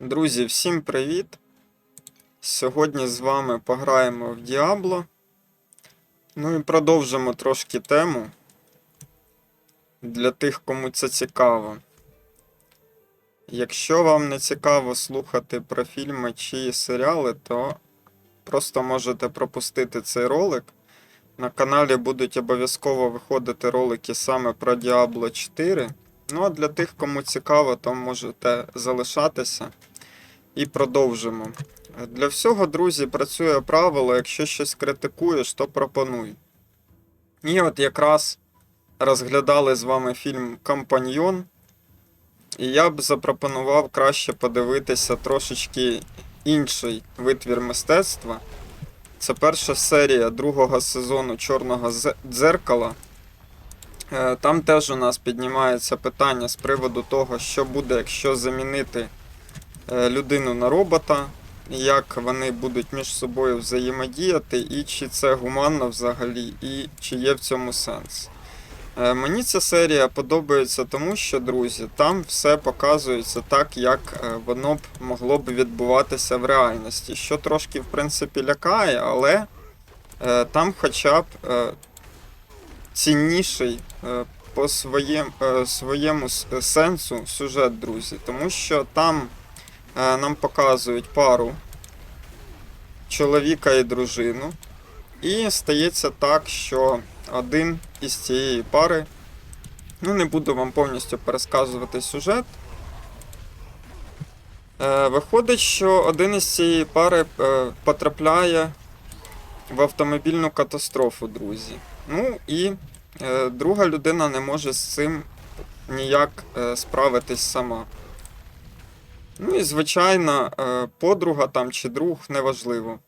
Друзі, всім привіт! Сьогодні з вами пограємо в Діабло. Ну і продовжимо трошки тему. Для тих, кому це цікаво. Якщо вам не цікаво слухати про фільми чи серіали, то просто можете пропустити цей ролик. На каналі будуть обов'язково виходити ролики саме про Diablo 4. Ну а для тих, кому цікаво, то можете залишатися і продовжимо. Для всього, друзі, працює правило: якщо щось критикуєш, то пропонуй. І от якраз розглядали з вами фільм Компаньйон. І я б запропонував краще подивитися трошечки інший витвір мистецтва. Це перша серія другого сезону Чорного дзеркала. Е, Там теж у нас піднімається питання з приводу того, що буде, якщо замінити людину на робота, як вони будуть між собою взаємодіяти, і чи це гуманно взагалі, і чи є в цьому сенс. Е, Мені ця серія подобається тому, що, друзі, там все показується так, як е, воно б могло б відбуватися в реальності, що трошки, в принципі, лякає, але е, там хоча б е, цінніший е, по своєм, е, своєму сенсу сюжет, друзі. Тому що там е, нам показують пару чоловіка і дружину. І стається так, що один із цієї пари. Ну, не буду вам повністю пересказувати сюжет. Е, виходить, що один із цієї пари е, потрапляє в автомобільну катастрофу, друзі. Ну і е, друга людина не може з цим ніяк е, справитись сама. Ну і звичайно, е, подруга там чи друг, неважливо,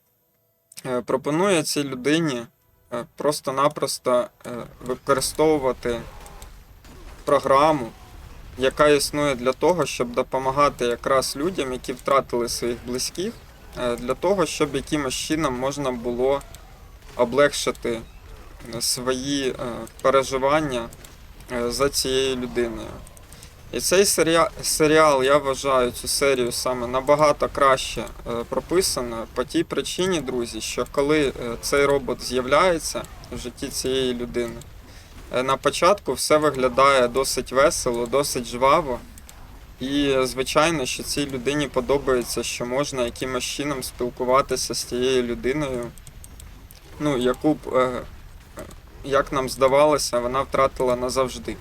е, пропонує цій людині е, просто-напросто використовувати програму, яка існує для того, щоб допомагати якраз людям, які втратили своїх близьких, для того, щоб якимось чином можна було облегшити свої переживання за цією людиною. І цей серіал, серіал, я вважаю цю серію саме набагато краще е, прописано по тій причині, друзі, що коли е, цей робот з'являється в житті цієї людини, е, на початку все виглядає досить весело, досить жваво. І звичайно, що цій людині подобається, що можна якимось чином спілкуватися з тією людиною, ну, яку б, як нам здавалося, вона втратила назавжди.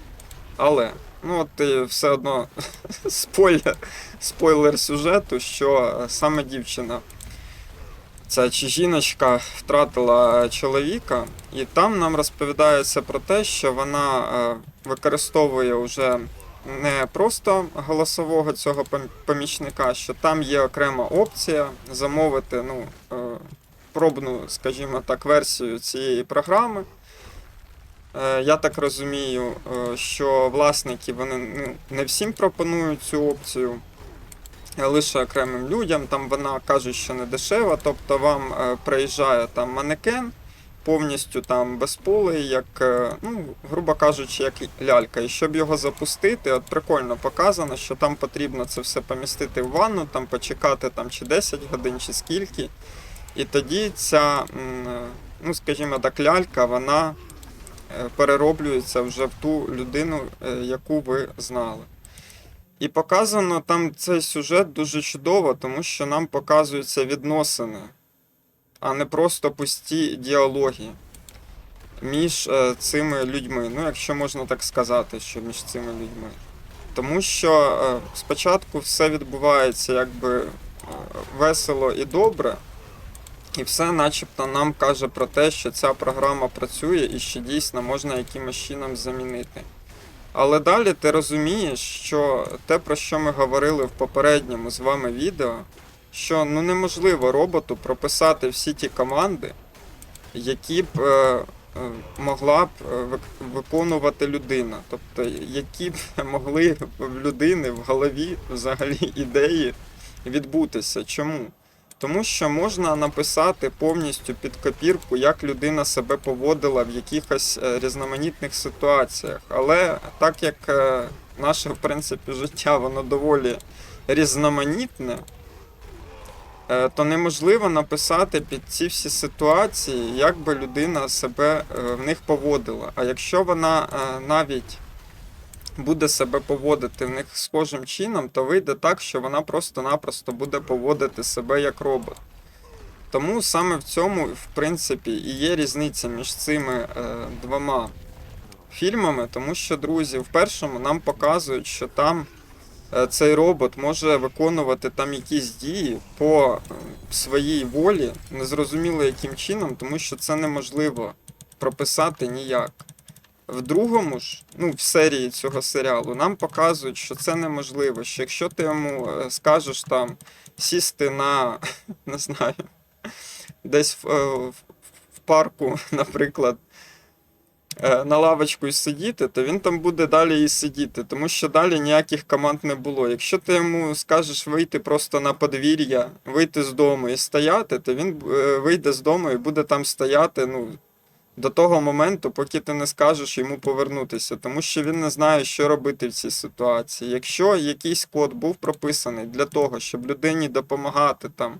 Але, ну от все одно спойлер, спойлер сюжету, що саме дівчина, ця чи жіночка втратила чоловіка, і там нам розповідається про те, що вона е, використовує вже не просто голосового цього помічника, що там є окрема опція замовити ну, е, пробну, скажімо так, версію цієї програми. Е, Я так розумію, е, що власники вони не всім пропонують цю опцію, лише окремим людям. Там вона кажуть, що не дешева, тобто вам е, приїжджає там манекен повністю там безполий, як, е, ну, грубо кажучи, як лялька. І щоб його запустити, от прикольно показано, що там потрібно це все помістити в ванну, там почекати там чи 10 годин, чи скільки. І тоді ця, е, ну скажімо так, лялька, вона е, перероблюється вже в ту людину, е, яку ви знали. І показано там цей сюжет дуже чудово, тому що нам показуються відносини, а не просто пусті діалоги між е, цими людьми. Ну, якщо можна так сказати, що між цими людьми. Тому що е, спочатку все відбувається якби е, весело і добре, і все начебто нам каже про те, що ця програма працює і що дійсно можна якимось чином замінити. Але далі ти розумієш, що те, про що ми говорили в попередньому з вами відео, що ну неможливо роботу прописати всі ті команди, які б е, е, могла б е, виконувати людина. Тобто, які б могли в людини в голові взагалі ідеї відбутися. Чому? Тому що можна написати повністю під копірку, як людина себе поводила в якихось е, різноманітних ситуаціях. Але так як е, наше в принципі життя воно доволі різноманітне, е, то неможливо написати під ці всі ситуації, як би людина себе в них поводила. А якщо вона навіть буде себе поводити в них схожим чином, то вийде так, що вона просто-напросто буде поводити себе як робот. Тому саме в цьому, в принципі, і є різниця між цими е, двома фільмами, тому що, друзі, в першому нам показують, що там е, цей робот може виконувати там якісь дії по е, своїй волі, незрозуміло яким чином, тому що це неможливо прописати ніяк. В другому ж, ну, в серії цього серіалу, нам показують, що це неможливо. Що якщо ти йому е, скажеш там сісти на, не знаю, десь в, е, в, в парку, наприклад, е, на лавочку і сидіти, то він там буде далі і сидіти, тому що далі ніяких команд не було. Якщо ти йому скажеш вийти просто на подвір'я, вийти з дому і стояти, то він вийде з дому і буде там стояти, ну. До того моменту, поки ти не скажеш йому повернутися, тому що він не знає, що робити в цій ситуації. Якщо якийсь код був прописаний для того, щоб людині допомагати там,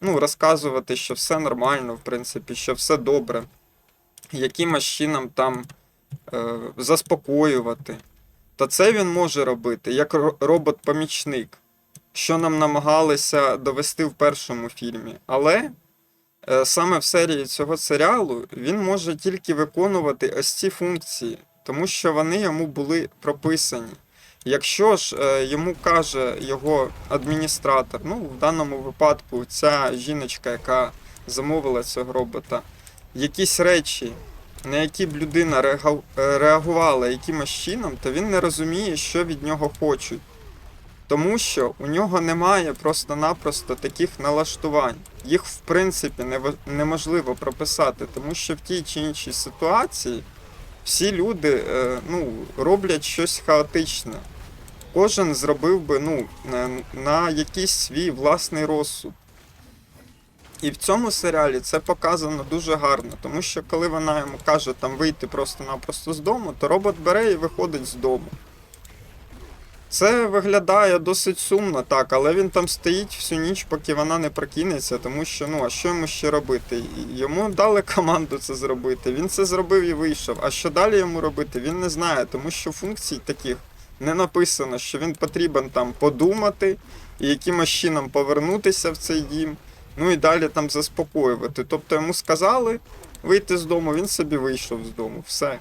ну, розказувати, що все нормально, в принципі, що все добре, якимось чином там е, заспокоювати, то це він може робити як робот-помічник, що нам намагалися довести в першому фільмі. Але саме в серії цього серіалу він може тільки виконувати ось ці функції, тому що вони йому були прописані. Якщо ж е, йому каже його адміністратор, ну в даному випадку ця жіночка, яка замовила цього робота, якісь речі, на які б людина е, реагувала якимось чином, то він не розуміє, що від нього хочуть. Тому що у нього немає просто-напросто таких налаштувань. Їх в принципі неможливо прописати, тому що в тій чи іншій ситуації всі люди е, ну, роблять щось хаотичне. Кожен зробив би ну, на, якийсь свій власний розсуд. І в цьому серіалі це показано дуже гарно, тому що коли вона йому каже там вийти просто-напросто з дому, то робот бере і виходить з дому. Це виглядає досить сумно, так, але він там стоїть всю ніч, поки вона не прокинеться, тому що ну а що йому ще робити? Йому дали команду це зробити. Він це зробив і вийшов. А що далі йому робити, він не знає, тому що функцій таких не написано, що він потрібен там подумати і якимось чином повернутися в цей дім, ну і далі там заспокоювати. Тобто йому сказали вийти з дому, він собі вийшов з дому. Все.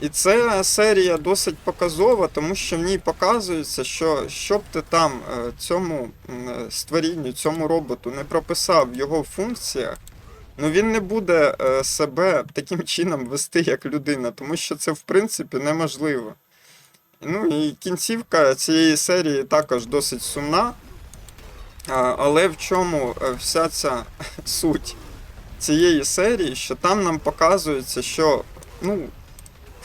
І ця серія досить показова, тому що в ній показується, що щоб ти там е, цьому е, створінню, цьому роботу не прописав в його функціях, ну він не буде е, себе таким чином вести як людина, тому що це в принципі неможливо. Ну і кінцівка цієї серії також досить сумна. Але в чому вся ця суть цієї серії, що там нам показується, що ну,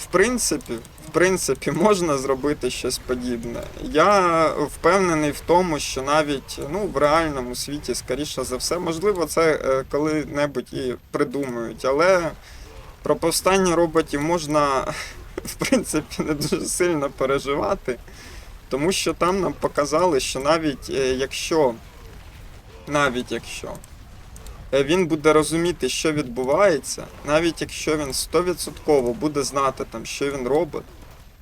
в принципі, в принципі, можна зробити щось подібне. Я впевнений в тому, що навіть ну, в реальному світі, скоріше за все, можливо, це е, коли-небудь і придумають, але про повстання роботів можна, в принципі, не дуже сильно переживати, тому що там нам показали, що навіть е, якщо, навіть якщо він буде розуміти, що відбувається, навіть якщо він 100% буде знати, там, що він робот,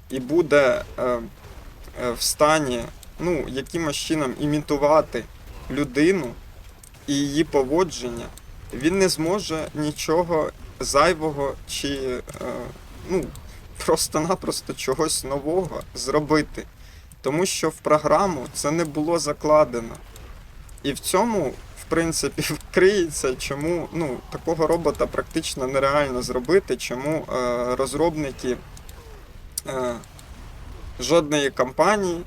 і буде е, е, в стані ну, якимось чином імітувати людину і її поводження, він не зможе нічого зайвого чи е, ну, просто-напросто чогось нового зробити. Тому що в програму це не було закладено. І в цьому, принципі, вкриється, чому ну, такого робота практично нереально зробити, чому е, розробники е, жодної компанії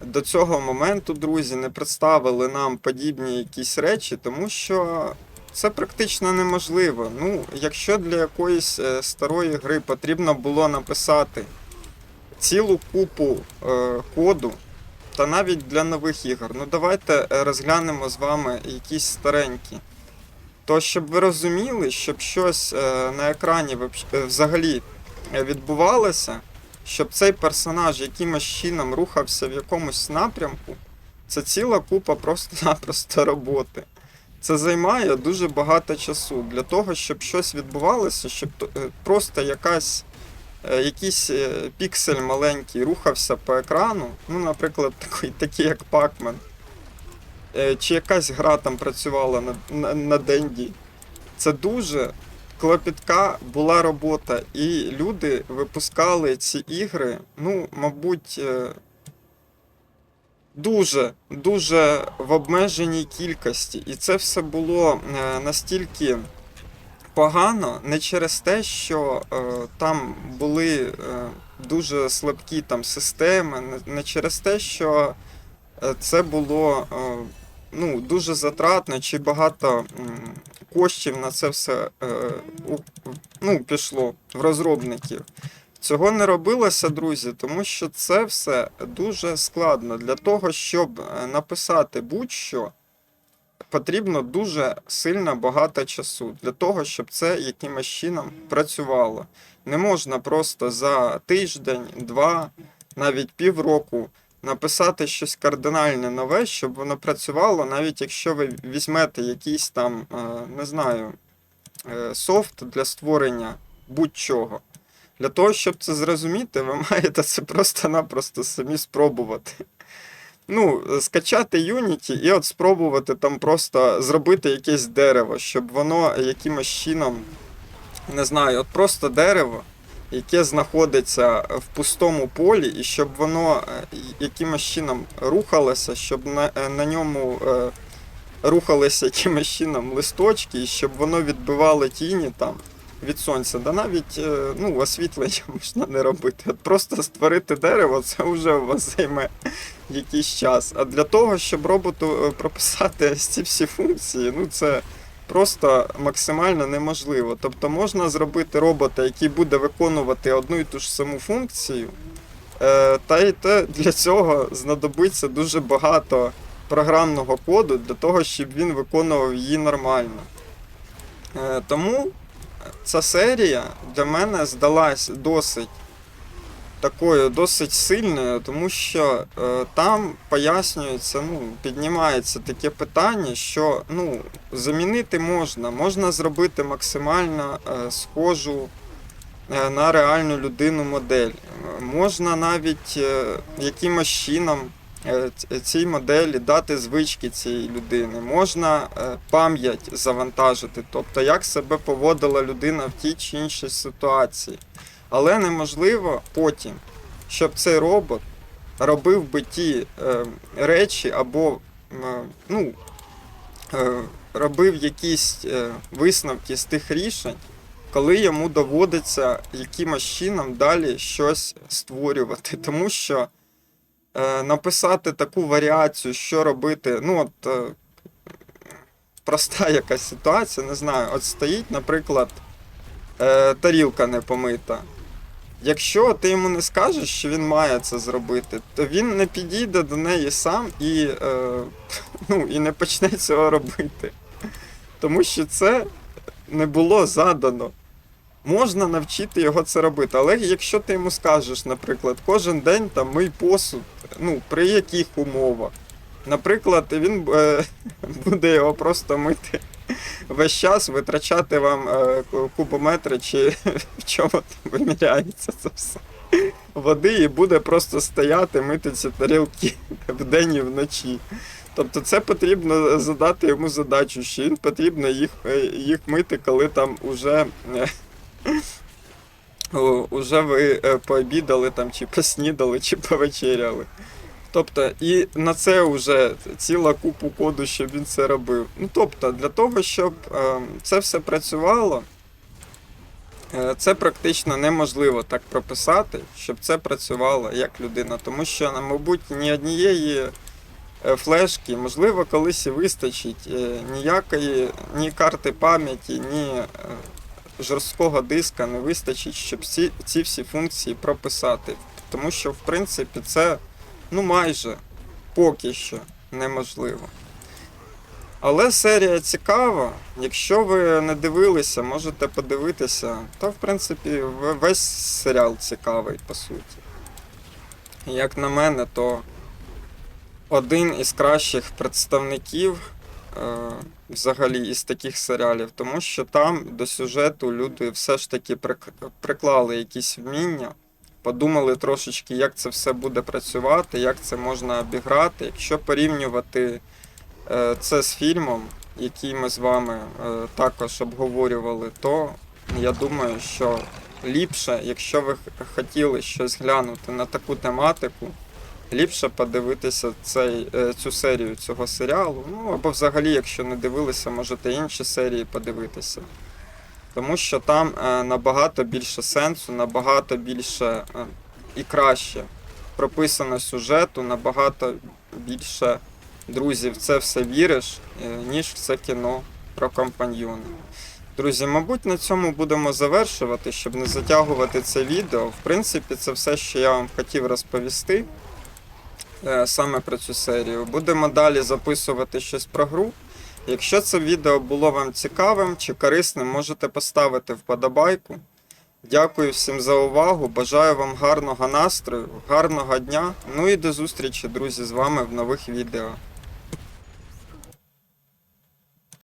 до цього моменту, друзі, не представили нам подібні якісь речі, тому що це практично неможливо. Ну, якщо для якоїсь е, старої гри потрібно було написати цілу купу е, коду, та навіть для нових ігор. Ну давайте е, розглянемо з вами якісь старенькі. То щоб ви розуміли, щоб щось е, на екрані е, взагалі відбувалося, щоб цей персонаж якимось чином рухався в якомусь напрямку, Це ціла купа просто-напросто роботи. Це займає дуже багато часу для того, щоб щось відбувалося, щоб просто якась, якийсь е, піксель маленький рухався по екрану. Ну, наприклад, такий, такий як Pac-Man. Е, Чи якась гра там працювала на, на, на денді. Це дуже клопітка була робота, і люди випускали ці ігри, ну, мабуть, е, дуже, дуже в обмеженій кількості. І це все було е, настільки погано, не через те, що е, там були е, дуже слабкі там системи, не, через те, що е, це було е, ну, дуже затратно чи багато м, коштів на це все е, у- ну, пішло в розробників. Цього не робилося, друзі, тому що це все дуже складно. Для того, щоб е, написати будь-що, потрібно дуже сильно багато часу для того, щоб це якимось чином працювало. Не можна просто за тиждень, два, навіть півроку написати щось кардинальне нове, щоб воно працювало, навіть якщо ви візьмете якийсь там, е, не знаю, е, софт для створення будь-чого. Для того, щоб це зрозуміти, ви маєте це просто-напросто самі спробувати. Ну, скачати Unity і от спробувати там просто зробити якесь дерево, щоб воно якимось чином, не знаю, от просто дерево, яке знаходиться в пустому полі, і щоб воно е, якимось чином рухалося, щоб на, е, на ньому е, рухалися якимось чином листочки, і щоб воно відбивало тіні там від сонця. Да навіть ну, освітлення можна не робити. От просто створити дерево, це вже у вас займе якийсь час. А для того, щоб роботу е, прописати ці всі функції, ну це просто максимально неможливо. Тобто можна зробити робота, який буде виконувати одну і ту ж саму функцію. е, Та й те для цього знадобиться дуже багато програмного коду для того, щоб він виконував її нормально. Е, Тому ця серія для мене здалась досить такою, досить сильною, тому що е, там пояснюється, ну, піднімається таке питання, що ну, замінити можна, можна зробити максимально е, схожу е, на реальну людину модель. Е, Можна навіть е, якимось чином е, цій моделі дати звички цієї людини. Можна е, пам'ять завантажити, тобто як себе поводила людина в тій чи іншій ситуації. Але неможливо потім, щоб цей робот робив би ті е, речі або е, ну, е, робив якісь е, висновки з тих рішень, коли йому доводиться якимось чином далі щось створювати. Тому що е, написати таку варіацію, що робити, ну от е, проста якась ситуація, не знаю, от стоїть, наприклад, е, тарілка не помита. Якщо ти йому не скажеш, що він має це зробити, то він не підійде до неї сам і, е, ну, і не почне цього робити. Тому що це не було задано. Можна навчити його це робити, але якщо ти йому скажеш, наприклад, кожен день там мий посуд, ну, при яких умовах, наприклад, він е, буде його просто мити весь час, витрачати вам е, кубометри чи в чому там виміряється це все. Води і буде просто стояти, мити ці тарілки вдень і вночі. Тобто це потрібно задати йому задачу, що він потрібно їх, е, їх мити, коли там уже, е, уже ви пообідали там, чи поснідали, чи повечеряли. Тобто, і на це вже ціла купу коду, щоб він це робив. Ну тобто, для того, щоб е, це все працювало, е, це практично неможливо так прописати, щоб це працювало як людина. Тому що, мабуть, ні однієї е, флешки, можливо, колись і вистачить е, ніякої ні карти пам'яті, ні е, жорсткого диска не вистачить, щоб ці, ці всі функції прописати. Тому що, в принципі, це ну майже поки що неможливо. Але серія цікава. Якщо ви не дивилися, можете подивитися. Та, в принципі, весь серіал цікавий, по суті. Як на мене, то один із кращих представників е, взагалі із таких серіалів, тому що там до сюжету люди все ж таки прик- приклали якісь вміння, подумали трошечки, як це все буде працювати, як це можна обіграти. Якщо порівнювати е, це з фільмом, який ми з вами е, також обговорювали, то я думаю, що ліпше, якщо ви хотіли щось глянути на таку тематику, ліпше подивитися цей, е, цю серію цього серіалу. Ну або взагалі, якщо не дивилися, можете інші серії подивитися. Тому що там е, набагато більше сенсу, набагато більше е, і краще прописано сюжету, набагато більше друзів це все віриш, е, ніж це кіно про компаньйони. Друзі, мабуть, на цьому будемо завершувати, щоб не затягувати це відео. В принципі, це все, що я вам хотів розповісти саме про цю серію. Будемо далі записувати щось про гру. Якщо це відео було вам цікавим чи корисним, можете поставити вподобайку. Дякую всім за увагу. Бажаю вам гарного настрою, гарного дня. Ну і до зустрічі, друзі, з вами в нових відео.